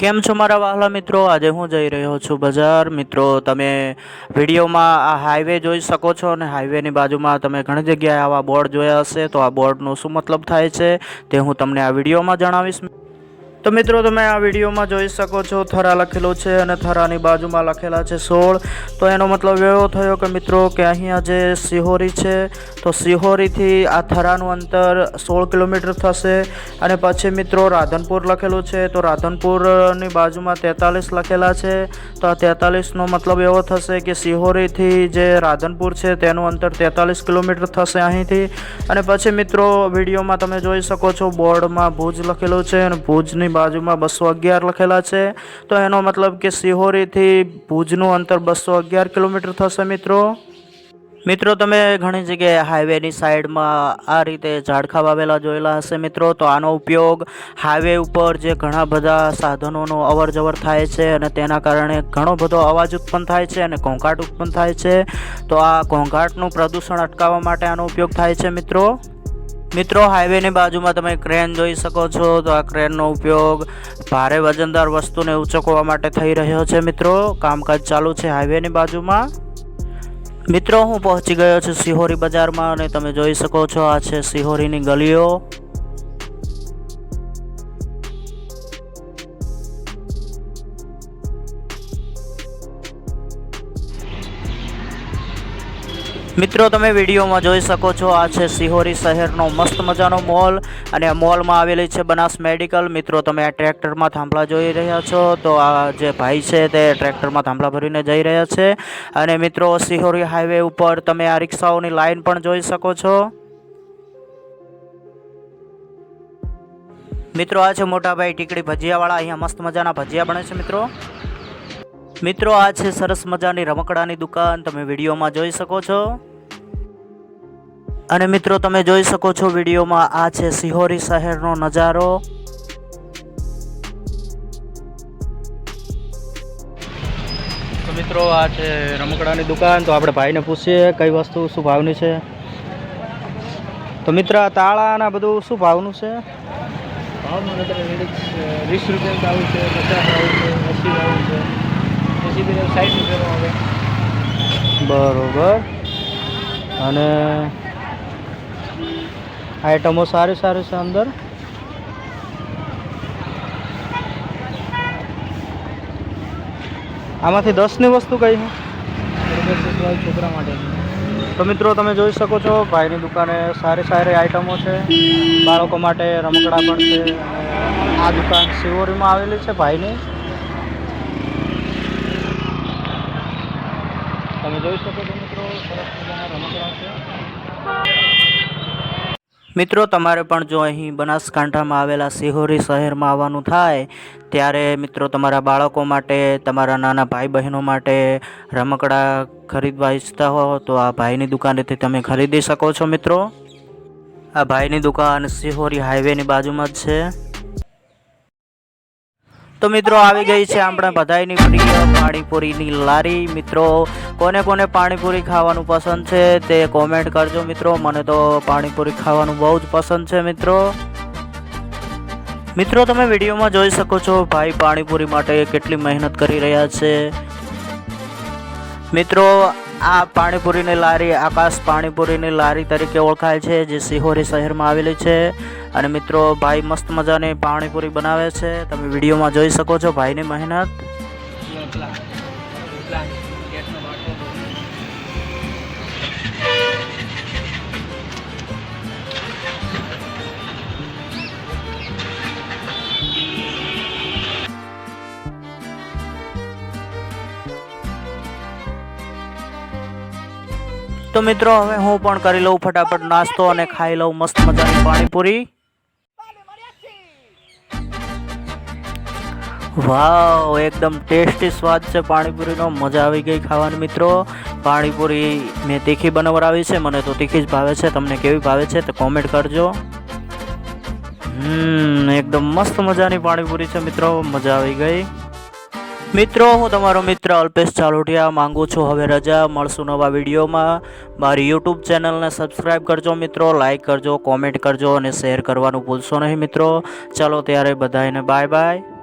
કેમ છો મારા વહાલા મિત્રો? આજે હું જઈ રહ્યો છું બજાર. મિત્રો, તમે વિડીયોમાં આ હાઈવે જોઈ શકો છો અને હાઈવેની બાજુમાં તમે ઘણી જગ્યાએ આવા બોર્ડ જોયા હશે. તો આ બોર્ડનો શું મતલબ થાય છે તે હું તમને આ વિડીયોમાં જણાવીશ. તો મિત્રો તમે આ વિડીયોમાં જોઈ શકો છો, થરા લખેલું છે અને થરાની બાજુમાં લખેલા છે સોળ. તો એનો મતલબ એવો થયો કે મિત્રો કે અહીંયા જે સિહોરી છે, તો સિહોરીથી આ થરાનું અંતર સોળ કિલોમીટર થશે અને પછી મિત્રો રાધનપુર લખેલું છે, તો રાધનપુરની બાજુમાં તેતાલીસ લખેલા છે. તો આ તેતાલીસનો મતલબ એવો થશે કે સિહોરીથી જે રાધનપુર છે, તેનું અંતર તેતાલીસ કિલોમીટર થશે અહીંથી. અને પછી મિત્રો વિડીયોમાં તમે જોઈ શકો છો, બોર્ડમાં ભુજ લખેલું છે અને ભુજની બાજુમાં બસો અગિયાર લખેલા છે. તો એનો મતલબ કે સિહોરીથી ભુજનું અંતર બસો અગિયાર કિલોમીટર થશે મિત્રો. મિત્રો, તમે ઘણી જગ્યાએ હાઈવેની સાઈડમાં આ રીતે ઝાડખા વાવેલા જોયેલા હશે મિત્રો. તો આનો ઉપયોગ હાઈવે ઉપર જે ઘણા બધા સાધનોનો અવર જવર થાય છે અને તેના કારણે ઘણો બધો અવાજ ઉત્પન્ન થાય છે અને ઘોંઘાટ ઉત્પન્ન થાય છે. તો આ ઘોંઘાટનું પ્રદૂષણ અટકાવવા માટે આનો ઉપયોગ થાય છે મિત્રો. મિત્રો હાઈવેની બાજુમાં તમે ક્રેન જોઈ શકો છો. તો આ ક્રેનનો ઉપયોગ ભારે વજનદાર વસ્તુને ઉચકવા માટે થઈ રહ્યો છે મિત્રો. કામકાજ ચાલુ છે હાઈવેની બાજુમાં. મિત્રો, હું પહોંચી ગયો છું સિહોરી બજારમાં અને તમે જોઈ શકો છો આ છે સિહોરીની ગલીઓ. મિત્રો, તમે વિડીયોમાં જોઈ શકો છો, આ છે સિહોરી શહેરનો મસ્ત મજાનો મોલ અને મોલમાં આવેલી છે બનાસ મેડિકલ. મિત્રો, તમે આ ટ્રેક્ટરમાં થાંભલા જોઈ રહ્યા છો, તો આ જે ભાઈ છે તે ટ્રેક્ટરમાં થાંભલા ભરીને જઈ રહ્યા છે. અને મિત્રો, સિહોરી હાઈવે ઉપર તમે આ રિક્ષાઓની લાઈન પણ જોઈ શકો છો. મિત્રો, આ છે મોટાભાઈ ટીકડી ભજીયાવાળા, અહીંયા મસ્ત મજાના ભજીયા બને છે, મિત્રો. મિત્રો આ છે સરસ મજાની રમકડાની દુકાન. તમે વિડીયોમાં જોઈ શકો છો. અને મિત્રો તમે જોઈ શકો છો વિડીયોમાં આ છે સિહોરી શહેરનો નજારો. તો મિત્રો આ છે રમકડાની દુકાન. તો આપણે ભાઈને પૂછીએ કઈ વસ્તુ શું ભાવની છે. તો મિત્ર તાળાના તાળા અને બધું શું ભાવનું છે? ભાવનું વીસ રૂપિયા ભાવ છે પચાસ ભાવ છે એસી ભાવ છે. સાઠ રૂપિયાનો આવે બરોબર. અને આઈટમો સારી સારી છે અંદર. આમાંથી દસની વસ્તુ કઈ છે? છોકરા માટે. તો મિત્રો તમે જોઈ શકો છો ભાઈની દુકાને સારી સારી આઈટમો છે. બાળકો માટે રમકડા પણ છે. આ દુકાન શિવોરીમાં આવેલી છે ભાઈની. તમે મિત્રો મિત્રો, તમારે પણ જો અહીં બનાસકાંઠામાં આવેલા સિહોરી શહેરમાં આવવાનું થાય, ત્યારે મિત્રો તમારા બાળકો માટે, તમારા નાના ભાઈ બહેનો માટે રમકડા ખરીદવા ઈચ્છતા હો, તો આ ભાઈની દુકાનેથી તમે ખરીદી શકો છો મિત્રો. આ ભાઈની દુકાન સિહોરી હાઈવેની બાજુમાં જ છે. તો મિત્રો, આવી ગઈ છે આપણે બધાયની પ્રિય પાણીપુરીની લારી. મિત્રો, કોને કોને પાણીપુરી ખાવાનું પસંદ છે તે કોમેન્ટ કરજો મિત્રો. મને તો પાણીપુરી ખાવાનું બહુ જ પસંદ છે મિત્રો. મિત્રો, તમે વિડીયોમાં જોઈ શકો છો ભાઈ પાણીપુરી માટે કેટલી મહેનત કરી રહ્યા છે. મિત્રો આ પાણીપુરીની લારી આકાશ પાણીપુરીની લારી તરીકે ઓળખાય છે, જે સિહોરી શહેરમાં આવેલી છે. અને મિત્રો, ભાઈ મસ્ત મજાની પાણીપુરી બનાવે છે. તમે વિડીયોમાં જોઈ શકો છો ભાઈની મહેનત. તો મિત્રો, હવે હું પણ કરી લઉં ફટાફટ નાસ્તો અને ખાઈ લઉં મસ્ત મજાની પાણીપુરી. વાવ, એકદમ ટેસ્ટી સ્વાદ છે પાણીપુરીનો. મજા આવી ગઈ ખાવાની મિત્રો. પાણીપુરી મેં તીખી બનાવડાવી છે, મને તો તીખી જ ભાવે છે. તમને કેવી ભાવે છે તે કોમેન્ટ કરજો. હમ, એકદમ મસ્ત મજાની પાણીપુરી છે મિત્રો. મજા આવી ગઈ. મિત્રો, હું તમારો મિત્ર અલ્પેશ ચાલોટિયા માંગુ છું. હવે રજા, મળશું નવા વિડીયોમાં. મારી યુટ્યુબ ચેનલને સબસ્ક્રાઈબ કરજો મિત્રો લાઇક કરજો કોમેન્ટ કરજો અને શેર કરવાનું ભૂલશો નહીં મિત્રો. ચાલો ત્યારે બધાને બાય બાય